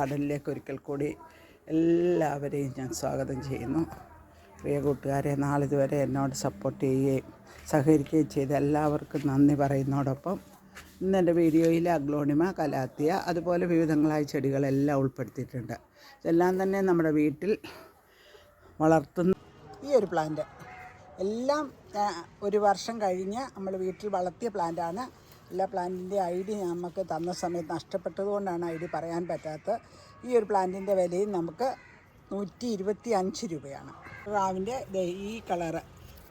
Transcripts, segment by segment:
കടലിലേക്ക് ഒരിക്കൽ കൂടി എല്ലാവരെയും ഞാൻ സ്വാഗതം ചെയ്യുന്നു. പ്രിയ കൂട്ടുകാരെ നാളിതുവരെ എന്നോട് സപ്പോർട്ട് ചെയ്യുകയും സഹകരിക്കുകയും ചെയ്ത എല്ലാവർക്കും നന്ദി പറയുന്നതോടൊപ്പം ഇന്നെന്റെ വീഡിയോയിൽ അഗ്ലോണിമ കലാത്തിയ അതുപോലെ വിവിധങ്ങളായ ചെടികളെല്ലാം ഉൾപ്പെടുത്തിയിട്ടുണ്ട്. ഇതെല്ലാം തന്നെ നമ്മുടെ വീട്ടിൽ വളർത്തുന്ന ഈ ഒരു പ്ലാന്റ് എല്ലാം ഒരു വർഷം കഴിഞ്ഞ് നമ്മൾ വീട്ടിൽ വളർത്തിയ പ്ലാന്റാണ് എല്ലാ പ്ലാന്റിന്റെ ഐ ഡി നമുക്ക് തന്ന സമയത്ത് നഷ്ടപ്പെട്ടതുകൊണ്ടാണ് ഐ ഡി പറയാൻ പറ്റാത്ത ഈ ഒരു പ്ലാന്റിന്റെ വിലയും നമുക്ക് നൂറ്റി ഇരുപത്തി അഞ്ച് രൂപയാണ്. റാവിന്റെ ഈ കളറ്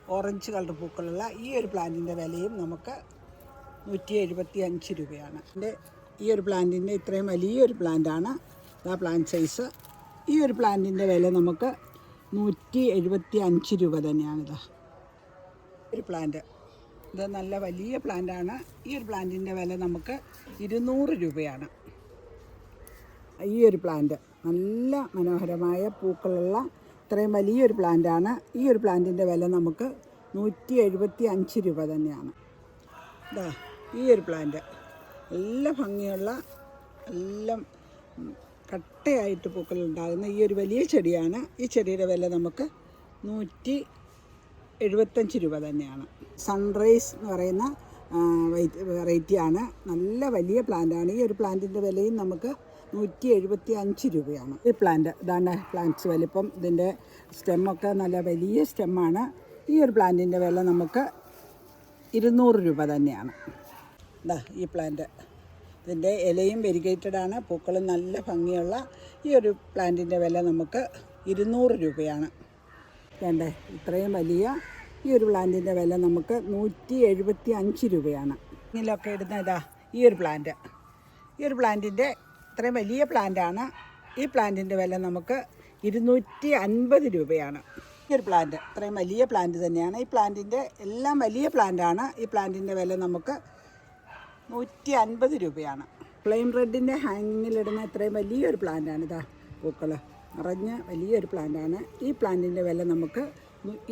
ഓറഞ്ച് കളർ പൂക്കളുള്ള ഈ ഒരു പ്ലാന്റിന്റെ വിലയും നമുക്ക് നൂറ്റി എഴുപത്തി അഞ്ച് രൂപയാണ്. എന്റെ ഈ ഒരു പ്ലാന്റിന്റെ ഇത്രയും വലിയൊരു പ്ലാന്റാണ് ആ പ്ലാന്റ് സൈസ്. ഈ ഒരു പ്ലാന്റിന്റെ വില നമുക്ക് നൂറ്റി എഴുപത്തി അഞ്ച് രൂപ തന്നെയാണിതാ ഒരു പ്ലാന്റ്. ഇത് നല്ല വലിയ പ്ലാന്റാണ്. ഈ ഒരു പ്ലാന്റിന്റെ വില നമുക്ക് ഇരുന്നൂറ് രൂപയാണ്. ഈ ഒരു പ്ലാന്റ് നല്ല മനോഹരമായ പൂക്കളുള്ള ഇത്രയും വലിയൊരു പ്ലാന്റാണ്. ഈ ഒരു പ്ലാന്റിന്റെ വില നമുക്ക് നൂറ്റി എഴുപത്തി അഞ്ച് രൂപ തന്നെയാണ്. ഇതാ ഈ ഒരു പ്ലാന്റ് നല്ല ഭംഗിയുള്ള എല്ലാം കട്ടയായിട്ട് പൂക്കളുണ്ടാകുന്ന ഈ ഒരു വലിയ ചെടിയാണ്. ഈ ചെടിയുടെ വില നമുക്ക് നൂറ്റി എഴുപത്തഞ്ച് രൂപ തന്നെയാണ്. സൺറൈസ് എന്ന് പറയുന്ന വെറൈറ്റിയാണ് നല്ല വലിയ പ്ലാന്റാണ് ഈ ഒരു പ്ലാന്റിന്റെ വിലയും നമുക്ക് നൂറ്റി എഴുപത്തി അഞ്ച് രൂപയാണ്. ഈ പ്ലാന്റ് ഇതാണ് പ്ലാന്റ്സ് വലിപ്പം ഇതിന്റെ സ്റ്റെമ്മൊക്കെ നല്ല വലിയ സ്റ്റെമ്മാണ് ഈ ഒരു പ്ലാന്റിന്റെ വില നമുക്ക് ഇരുന്നൂറ് രൂപ തന്നെയാണ്. ഇതാ ഈ പ്ലാന്റ് ഇതിന്റെ ഇലയും വെരിഗേറ്റഡ് ആണ്. പൂക്കളും നല്ല ഭംഗിയുള്ള ഈ ഒരു പ്ലാന്റിന്റെ വില നമുക്ക് ഇരുന്നൂറ് രൂപയാണ്. വേണ്ടേ? ഇത്രയും വലിയ ഈ ഒരു പ്ലാന്റിന്റെ വില നമുക്ക് നൂറ്റി എഴുപത്തി അഞ്ച് രൂപയാണ്. ഇതിലൊക്കെ ഇടുന്ന ഇതാ ഈ ഒരു പ്ലാന്റ്. ഈ ഒരു പ്ലാന്റിന്റെ ഇത്രയും വലിയ പ്ലാന്റാണ്. ഈ പ്ലാന്റിന്റെ വില നമുക്ക് ഇരുന്നൂറ്റി അൻപത് രൂപയാണ്. ഈ ഒരു പ്ലാന്റ് ഇത്രയും വലിയ പ്ലാന്റ് തന്നെയാണ്. ഈ പ്ലാന്റിന്റെ എല്ലാം വലിയ പ്ലാന്റാണ്. ഈ പ്ലാന്റിന്റെ വില നമുക്ക് നൂറ്റി അൻപത് രൂപയാണ്. ഫ്ലെയിം റെഡിന്റെ ഹാങ്ങിങ്ങിലിടുന്ന ഇത്രയും വലിയൊരു പ്ലാന്റാണ് ഇതാ പൂക്കൾ നിറഞ്ഞ വലിയൊരു പ്ലാന്റാണ്. ഈ പ്ലാന്റിന്റെ വില നമുക്ക്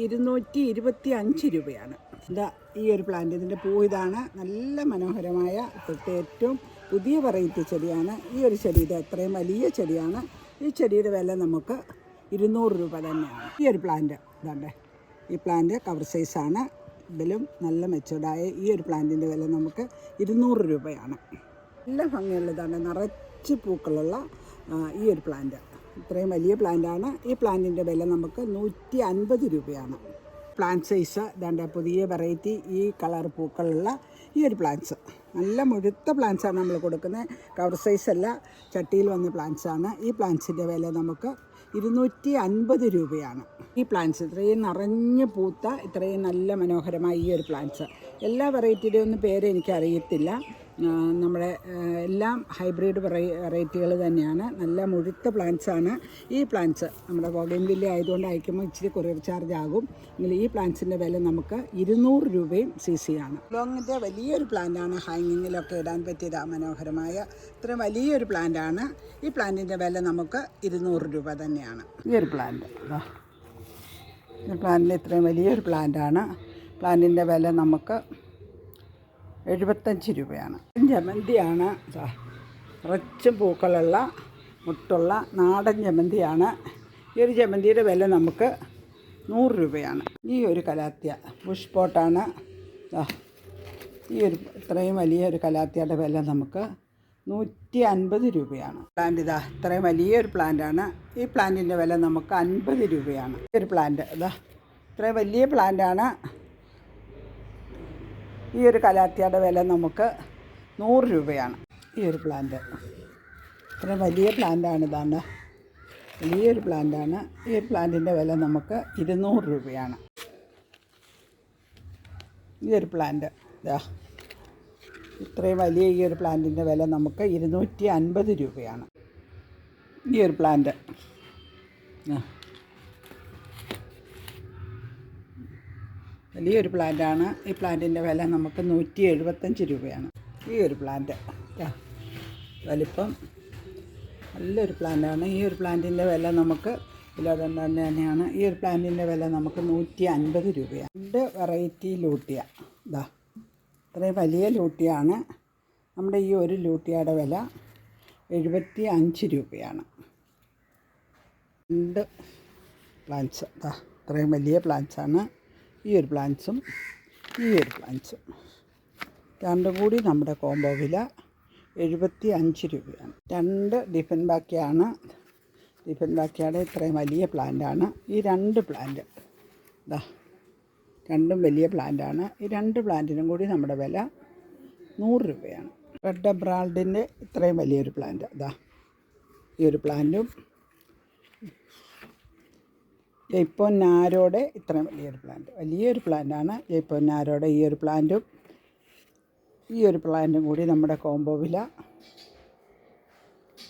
ഇരുന്നൂറ്റി ഇരുപത്തി അഞ്ച് രൂപയാണ്. ഇതാ ഈ ഒരു പ്ലാന്റ്. ഇതിന്റെ പൂ ഇതാണ്. നല്ല മനോഹരമായ ഇപ്പോഴത്തെ ഏറ്റവും പുതിയ വെറൈറ്റി ചെടിയാണ്. ഈ ഒരു ചെടി ഇത് അത്രയും വലിയ ചെടിയാണ്. ഈ ചെടിയുടെ വില നമുക്ക് ഇരുന്നൂറ് രൂപ തന്നെയാണ്. ഈ ഒരു പ്ലാന്റ് ഇതാണ്ടേ. ഈ പ്ലാന്റ് കവർ സൈസാണ് ഇതിലും നല്ല മെച്ചൂർഡായ ഈ ഒരു പ്ലാന്റിന്റെ വില നമുക്ക് ഇരുന്നൂറ് രൂപയാണ്. നല്ല ഭംഗിയുള്ളതാണ് നിറച്ച് പൂക്കളുള്ള ഈ ഒരു പ്ലാന്റ്. ഇത്രയും വലിയ പ്ലാന്റാണ്. ഈ പ്ലാന്റിന്റെ വില നമുക്ക് നൂറ്റി അൻപത് രൂപയാണ്. പ്ലാന്റ് സൈസ് ഇതാണ്ട് പുതിയ വെറൈറ്റി ഈ കളർ പൂക്കളുള്ള ഈ ഒരു പ്ലാന്റ്സ് നല്ല മുഴുത്ത പ്ലാന്റ്സാണ് നമ്മൾ കൊടുക്കുന്നത് കവർ സൈസ് അല്ല ചട്ടിയിൽ വന്ന പ്ലാന്റ്സ് ആണ്. ഈ പ്ലാന്റ്സിന്റെ വില നമുക്ക് ഇരുന്നൂറ്റി അൻപത് രൂപയാണ്. ഈ പ്ലാന്റ്സ് ഇത്രയും നിറഞ്ഞ് പൂത്ത ഇത്രയും നല്ല മനോഹരമായ ഈ ഒരു പ്ലാന്റ്സ് എല്ലാ വെറൈറ്റിയുടെയൊന്നും പേര് എനിക്കറിയത്തില്ല. നമ്മുടെ എല്ലാം ഹൈബ്രിഡ് വെറൈറ്റികൾ തന്നെയാണ്. നല്ല മുഴുത്ത പ്ലാന്റ്സ് ആണ്. ഈ പ്ലാന്റ്സ് നമ്മുടെ ബോഗൈൻ വില്ല ആയതുകൊണ്ട് അയക്കുമ്പോൾ ഇച്ചിരി കൊറിയർ ചാർജ് ആകും. എങ്കിൽ ഈ പ്ലാന്റ്സിന്റെ വില നമുക്ക് ഇരുന്നൂറ് രൂപയും സി സി ആണ്. ലോങ്ങിന്റെ വലിയൊരു പ്ലാന്റാണ് ഹാങ്ങിങ്ങിലൊക്കെ ഇടാൻ പറ്റിയത് മനോഹരമായ ഇത്രയും വലിയൊരു പ്ലാന്റാണ്. ഈ പ്ലാന്റിന്റെ വില നമുക്ക് ഇരുന്നൂറ് രൂപ തന്നെയാണ്. ഈ ഒരു പ്ലാന്റ് പ്ലാന്റിൽ ഇത്രയും വലിയൊരു പ്ലാന്റാണ്. പ്ലാന്റിന്റെ വില നമുക്ക് എഴുപത്തഞ്ച് രൂപയാണ്. ജമന്തിയാണ് നിറച്ചും പൂക്കളുള്ള മുട്ടുള്ള നാടൻ ജമന്തിയാണ്. ഈ ഒരു ജമന്തിയുടെ വില നമുക്ക് നൂറ് രൂപയാണ്. ഈ ഒരു കലാത്തിയ ബുഷ് പോട്ടാണ് ഈ ഒരു ഇത്രയും വലിയ ഒരു കലാത്തിയുടെ വില നമുക്ക് നൂറ്റി അൻപത് രൂപയാണ്. പ്ലാന്റ് ഇതാ ഇത്രയും വലിയ വലിയൊരു പ്ലാന്റാണ് ഈ പ്ലാന്റിന്റെ വില നമുക്ക് അൻപത് രൂപയാണ്. ഈ ഒരു പ്ലാന്റ് ഇതാ ഇത്രയും വലിയ പ്ലാന്റാണ് ഈ ഒരു കലാത്തിയുടെ വില നമുക്ക് നൂറ് രൂപയാണ് ഈ ഒരു പ്ലാന്റ് ഇത്ര വലിയ പ്ലാന്റാണ് ഇതാണ്. വലിയൊരു പ്ലാന്റാണ് ഈ പ്ലാന്റിന്റെ വില നമുക്ക് ഇരുന്നൂറ് രൂപയാണ്. ഈ ഒരു പ്ലാന്റ് ഇതാ ഇത്രയും വലിയ ഈ ഒരു പ്ലാന്റിന്റെ വില നമുക്ക് ഇരുന്നൂറ്റി അൻപത് രൂപയാണ്. ഈ ഒരു പ്ലാന്റ് ആ. വലിയൊരു പ്ലാന്റാണ്. ഈ പ്ലാന്റിന്റെ വില നമുക്ക് നൂറ്റി എഴുപത്തഞ്ച് രൂപയാണ്. ഈ ഒരു പ്ലാന്റ്. വലിപ്പം നല്ലൊരു പ്ലാന്റാണ്. ഈ ഒരു പ്ലാന്റിന്റെ വില നമുക്ക് തന്നെ തന്നെയാണ്. ഈ ഒരു പ്ലാന്റിന്റെ വില നമുക്ക് നൂറ്റി അൻപത് രൂപയാണ്. രണ്ട് വെറൈറ്റി ലൂട്ടിയ. ഇതാ ഇത്രയും വലിയ ലൂട്ടിയാണ്. നമ്മുടെ ഈ ഒരു ലൂട്ടിയയുടെ വില എഴുപത്തി അഞ്ച് രൂപയാണ്. രണ്ട് പ്ലാന്റ്സ് ഇതാ ഇത്രയും വലിയ പ്ലാന്റ്സാണ് ഈ ഒരു പ്ലാന്റ്സും ഈ ഒരു പ്ലാന്റ്സും. രണ്ടും കൂടി നമ്മുടെ കോംബോ വില എഴുപത്തി അഞ്ച് രൂപയാണ്. രണ്ട് ഡിഫൻ ബാക്കിയാണ്. ഡിഫൻ ബാക്കിയാണ് ഇത്രയും വലിയ പ്ലാന്റാണ്. ഈ രണ്ട് പ്ലാന്റ് ഇതാ രണ്ടും വലിയ പ്ലാന്റാണ്. ഈ രണ്ട് പ്ലാന്റിനും കൂടി നമ്മുടെ വില നൂറ് രൂപയാണ്. റെഡ് എബ്രാൾഡിന്റെ ഇത്രയും വലിയൊരു പ്ലാന്റ് അതാ ഈ ഒരു പ്ലാന്റും ജയ്പോൻ നാരോടെ ഇത്രയും വലിയൊരു പ്ലാന്റ് വലിയൊരു പ്ലാന്റാണ് ജയ്പോൻ നാരോടെ ഈ ഒരു പ്ലാന്റും ഈ ഒരു പ്ലാന്റും കൂടി നമ്മുടെ കോംബോ വില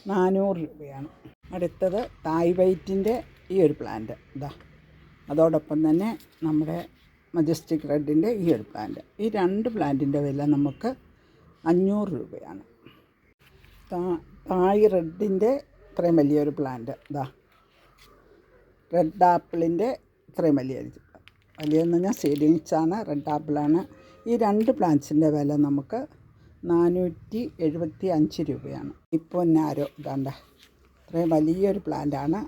നാനൂറ് രൂപയാണ്. അടുത്തത് തായ് വൈറ്റിന്റെ ഈ ഒരു പ്ലാന്റ് ഇതാ അതോടൊപ്പം തന്നെ നമ്മുടെ മജസ്റ്റിക് റെഡിന്റെ ഈ ഒരു പ്ലാന്റ് ഈ രണ്ട് പ്ലാന്റിന്റെ വില നമുക്ക് അഞ്ഞൂറ് രൂപയാണ്. തായ് റെഡിന്റെ ഇത്രയും വലിയൊരു പ്ലാന്റ് ഇതാ റെഡ് ആപ്പിളിന്റെ ഇത്രയും വലിയ. വലിയതെന്ന് പറഞ്ഞാൽ സീഡിങ്സാണ് റെഡ് ആപ്പിളാണ് ഈ രണ്ട് പ്ലാന്റ്സിന്റെ വില നമുക്ക് നാനൂറ്റി എഴുപത്തി അഞ്ച് രൂപയാണ്. ഇപ്പോൾ നാരോ ഇതാണ്ട. ഇത്രയും വലിയൊരു പ്ലാന്റാണ്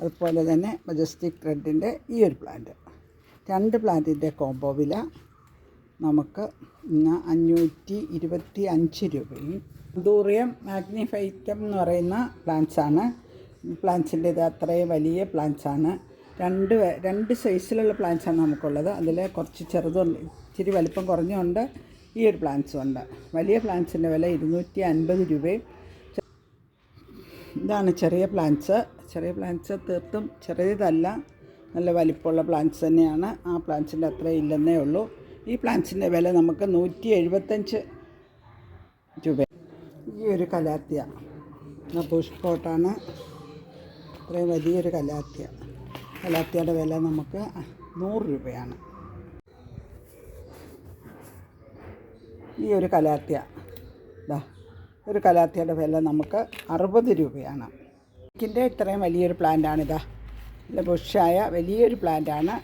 അതുപോലെ തന്നെ മജസ്റ്റിക് റെഡിന്റെ ഈ ഒരു പ്ലാന്റ് രണ്ട് പ്ലാന്റിന്റെ കോംബോ വില നമുക്ക് ഇന്ന് അഞ്ഞൂറ്റി ഇരുപത്തി അഞ്ച് രൂപയും. ദൂറിയം മാഗ്നിഫൈറ്റം എന്ന് പറയുന്ന പ്ലാന്റ്സ് പ്ലാന്റ്സിന്റെ ഇത് അത്രയും വലിയ പ്ലാന്റ്സാണ്. രണ്ട് രണ്ട് സൈസിലുള്ള പ്ലാന്റ്സ് ആണ് നമുക്കുള്ളത്. അതിൽ കുറച്ച് ചെറുതുണ്ട് ഇച്ചിരി വലിപ്പം കുറഞ്ഞുണ്ട്. ഈ ഒരു പ്ലാന്റ്സും ഉണ്ട്. വലിയ പ്ലാന്റ്സിന്റെ വില ഇരുന്നൂറ്റി അൻപത് രൂപയും. ഇതാണ് ചെറിയ പ്ലാന്റ്സ്. ചെറിയ പ്ലാന്റ്സ് തീർത്തും ചെറിയതല്ല. നല്ല വലിപ്പമുള്ള പ്ലാന്റ്സ് തന്നെയാണ്. ആ പ്ലാന്റ്സിന്റെ അത്ര ഇല്ലെന്നേ ഉള്ളൂ. ഈ പ്ലാന്റ്സിന്റെ വില നമുക്ക് നൂറ്റി എഴുപത്തഞ്ച് രൂപ. ഈ ഒരു കലാത്തിയ. പുഷ്പോട്ടാണ്. ഇത്രയും വലിയൊരു കലാത്തിയ കലാത്തിയുടെ വില നമുക്ക് നൂറ് രൂപയാണ്. ഈ ഒരു കലാത്തിയ ഒരു കലാത്തിയുടെ വില നമുക്ക് അറുപത് രൂപയാണ്. ഇതിന്റെ ഇത്രയും വലിയൊരു പ്ലാന്റാണിതാ നല്ല ബുഷായ വലിയൊരു പ്ലാന്റാണ്.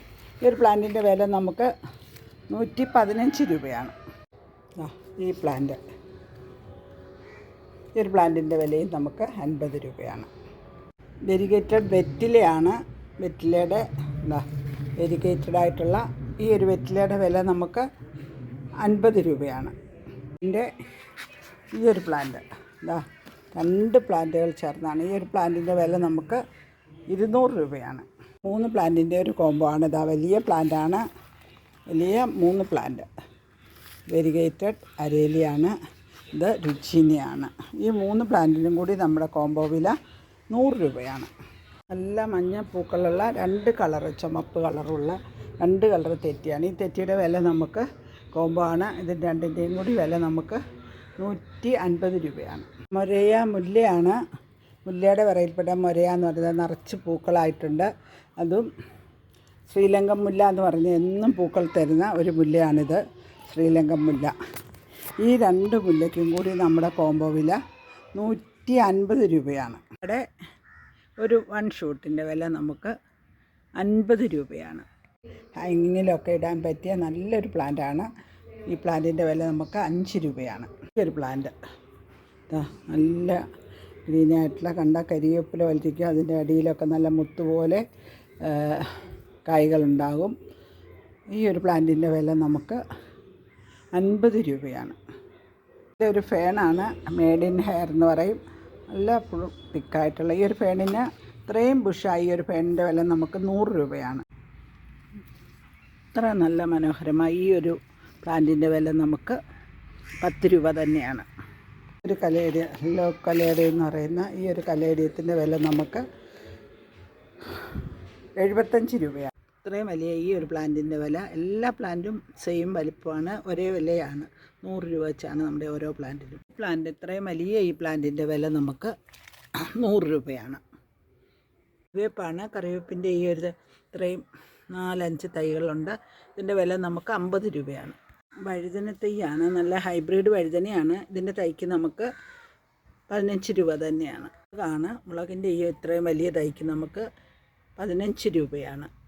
ഈ ഒരു പ്ലാന്റിന്റെ വില നമുക്ക് നൂറ്റി പതിനഞ്ച് രൂപയാണ്. ഈ പ്ലാന്റ്. ഈ ഒരു പ്ലാന്റിന്റെ വിലയും നമുക്ക് അൻപത് രൂപയാണ്. വെരിഗേറ്റഡ് വെറ്റിലയാണ്. വെറ്റിലയുടെ എന്താ വെരിഗേറ്റഡ് ആയിട്ടുള്ള ഈ ഒരു വെറ്റിലയുടെ വില നമുക്ക് അൻപത് രൂപയാണ്. എന്റെ ഈ ഒരു പ്ലാന്റ് എന്താ രണ്ട് പ്ലാന്റുകൾ ചേർന്നാണ്. ഈ ഒരു പ്ലാന്റിന്റെ വില നമുക്ക് ഇരുന്നൂറ് രൂപയാണ്. മൂന്ന് പ്ലാന്റിന്റെ ഒരു കോംബോ ആണ്. ഇതാ വലിയ പ്ലാന്റാണ്. വലിയ മൂന്ന് പ്ലാന്റ്. വെരിഗേറ്റഡ് അരേലിയാണ്. ഇത് രുചിനിയാണ്. ഈ മൂന്ന് പ്ലാന്റിനും കൂടി നമ്മുടെ കോംബോ വില നൂറ് രൂപയാണ്. നല്ല മഞ്ഞ പൂക്കളുള്ള രണ്ട് കളറ് ചുമപ്പ് കളറുള്ള രണ്ട് കളർ തെറ്റിയാണ്. ഈ തെറ്റിയുടെ വില നമുക്ക് കോംബോ ആണ്. ഇതിന്റെ രണ്ടിന്റെയും കൂടി വില നമുക്ക് നൂറ്റി അൻപത് രൂപയാണ്. മൊരയ മുല്ലയാണ്. മുല്ലയുടെ വിറയിൽപ്പെട്ട മൊരയ എന്ന് പറയുന്നത് നിറച്ച് പൂക്കളായിട്ടുണ്ട്. അതും ശ്രീലങ്കൻ മുല്ല എന്ന് പറഞ്ഞ് എന്നും പൂക്കൾ തരുന്ന ഒരു മുല്ലയാണിത് ശ്രീലങ്കൻ മുല്ല. ഈ രണ്ട് മുല്ലയ്ക്കും കൂടി നമ്മുടെ കോംബോ വില നൂറ്റി അൻപത് രൂപയാണ്. ഇവിടെ ഒരു വൺ ഷൂട്ടിന്റെ വില നമുക്ക് അൻപത് രൂപയാണ്. ഹാങ്ങിങ്ങിലൊക്കെ ഇടാൻ പറ്റിയ നല്ലൊരു പ്ലാന്റാണ് ഈ പ്ലാന്റിന്റെ വില നമുക്ക് അഞ്ച് രൂപയാണ്. ഈ ഒരു പ്ലാന്റ് നല്ല ഗ്രീനായിട്ടുള്ള കണ്ട കരിവേപ്പില വലിച്ചിരിക്കുക അതിന്റെ അടിയിലൊക്കെ നല്ല മുത്തുപോലെ കായ്കളുണ്ടാകും. ഈ ഒരു പ്ലാന്റിന്റെ വില നമുക്ക് അൻപത് രൂപയാണ്. ഇതൊരു ഫേണാണ് മേഡ് ഇൻ ഹെയർ എന്ന് പറയും. നല്ല ഫുൾ തിക്കായിട്ടുള്ള ഈ ഒരു ഫേണിന് ഇത്രയും ബുഷായി ഈ ഒരു ഫേണിന്റെ വില നമുക്ക് നൂറ് രൂപയാണ്. ഇത്ര നല്ല മനോഹരമായി ഈ ഒരു പ്ലാന്റിന്റെ വില നമുക്ക് പത്ത് രൂപ തന്നെയാണ്. ഒരു കലേരിയ ലോ കലേഡിയ എന്ന് പറയുന്ന ഈ ഒരു കലേരിയത്തിന്റെ വില നമുക്ക് എഴുപത്തഞ്ച് രൂപയാണ്. ഇത്രയും വലിയ ഈ ഒരു പ്ലാന്റിന്റെ വില എല്ലാ പ്ലാന്റും സെയിം വലിപ്പമാണ് ഒരേ വിലയാണ്. നൂറ് രൂപ വെച്ചാണ് നമ്മുടെ ഓരോ പ്ലാന്റിലും. പ്ലാന്റ് ഇത്രയും വലിയ ഈ പ്ലാന്റിന്റെ വില നമുക്ക് നൂറ് രൂപയാണ്. കറിവേപ്പാണ്. കറിവേപ്പിന്റെ ഈ ഒരു ഇത്രയും നാലഞ്ച് തൈകളുണ്ട്. ഇതിന്റെ വില നമുക്ക് അമ്പത് രൂപയാണ്. വഴുതന തൈയാണ്. നല്ല ഹൈബ്രിഡ് വഴുതനയാണ്. ഇതിന്റെ തൈക്ക് നമുക്ക് പതിനഞ്ച് രൂപ തന്നെയാണ്. അതാണ് മുളകിന്റെ ഈ ഇത്രയും വലിയ തൈക്ക് നമുക്ക് പതിനഞ്ച് രൂപയാണ്.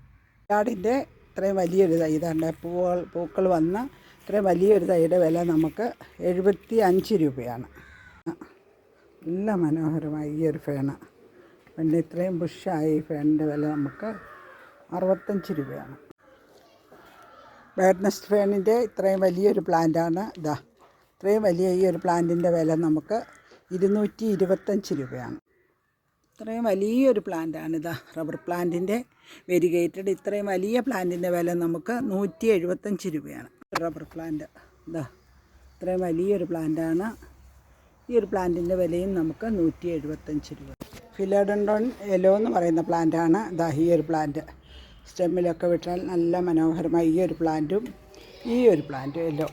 കാടിന്റെ ഇത്രയും വലിയൊരു തൈ. പൂ പൂക്കൾ വന്ന ഇത്രയും വലിയൊരു തൈയുടെ വില നമുക്ക് എഴുപത്തി അഞ്ച് രൂപയാണ്. നല്ല മനോഹരമായി ഈ ഒരു ഫേണ് പിന്നെ ഇത്രയും ബുഷായ ഈ ഫേണിന്റെ വില നമുക്ക് അറുപത്തഞ്ച് രൂപയാണ്. ബേഡ്നസ്റ്റ് ഫേണിന്റെ ഇത്രയും വലിയൊരു പ്ലാന്റാണ്. ഇതാ ഇത്രയും വലിയ ഈ ഒരു പ്ലാന്റിന്റെ വില നമുക്ക് ഇരുന്നൂറ്റി ഇരുപത്തഞ്ച് രൂപയാണ്. ഇത്രയും വലിയൊരു പ്ലാന്റാണ് ഇതാ റബ്ബർ പ്ലാന്റിന്റെ വെരിഗേറ്റഡ്. ഇത്രയും വലിയ പ്ലാന്റിന്റെ വില നമുക്ക് നൂറ്റി എഴുപത്തഞ്ച് രൂപയാണ്. റബ്ബർ പ്ലാന്റ് ഇതാ ഇത്രയും വലിയൊരു പ്ലാന്റാണ്. ഈ ഒരു പ്ലാന്റിന്റെ വിലയും നമുക്ക് നൂറ്റി എഴുപത്തഞ്ച് രൂപ. ഫിലോഡൻഡോൺ യെല്ലോ എന്ന് പറയുന്ന പ്ലാന്റാണ് ഇതാ ഈ ഒരു പ്ലാന്റ്. സ്റ്റെമ്മിലൊക്കെ വിട്ടാൽ നല്ല മനോഹരമായി ഈ ഒരു പ്ലാന്റും ഈ ഒരു പ്ലാന്റും യെല്ലോ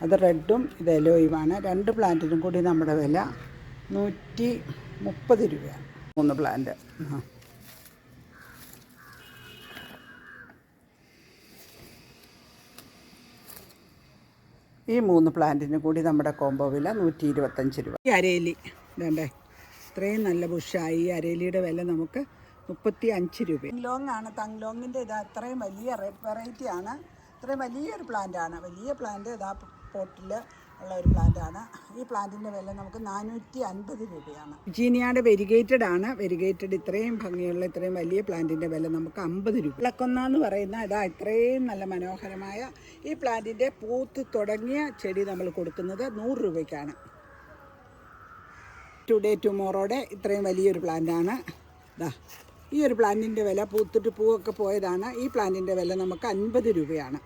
അത് റെഡും ഇത് യെല്ലോയുമാണ് രണ്ട് പ്ലാന്റിനും കൂടി നമ്മുടെ വില നൂറ്റി മുപ്പത് രൂപ. മൂന്ന് പ്ലാന്റ് ഈ മൂന്ന് പ്ലാന്റിന് കൂടി നമ്മുടെ കോംബോ വില നൂറ്റി ഇരുപത്തഞ്ച് രൂപ. ഈ അരേലി വേണ്ടേ ഇത്രയും നല്ല ബുഷായി ഈ അരേലിയുടെ വില നമുക്ക് മുപ്പത്തി അഞ്ച് രൂപ. തങ്ലോങ് ആണ്. തങ്ലോങ്ങിന്റെ ഇത് അത്രയും വലിയ വെറൈറ്റി ആണ്. ഇത്രയും വലിയൊരു പ്ലാന്റ് ആണ്. വലിയ പ്ലാന്റ് ഇതാ പോട്ടിൽ ഉള്ള ഒരു പ്ലാന്റ് ആണ് ഈ പ്ലാന്റിന്റെ വില നമുക്ക് നാനൂറ്റി അൻപത് രൂപയാണ്. ജീനിയാട് വെരിഗേറ്റഡ് ആണ് വെരിഗേറ്റഡ് ഇത്രയും ഭംഗിയുള്ള ഇത്രയും വലിയ പ്ലാന്റിന്റെ വില നമുക്ക് അമ്പത് രൂപ. ഇളക്കൊന്ന എന്ന് പറയുന്ന ഇതാ ഇത്രയും നല്ല മനോഹരമായ ഈ പ്ലാന്റിന്റെ പൂത്ത് തുടങ്ങിയ ചെടി നമ്മൾ കൊടുക്കുന്നത് നൂറ് രൂപയ്ക്കാണ്. ടുഡേ ടുമോറോടെ ഇത്രയും വലിയൊരു പ്ലാന്റാണ്. ഇതാ ഈ ഒരു പ്ലാന്റിന്റെ വില പൂത്തിട്ട് പൂവൊക്കെ പോയതാണ്. ഈ പ്ലാന്റിന്റെ വില നമുക്ക് അൻപത് രൂപയാണ്.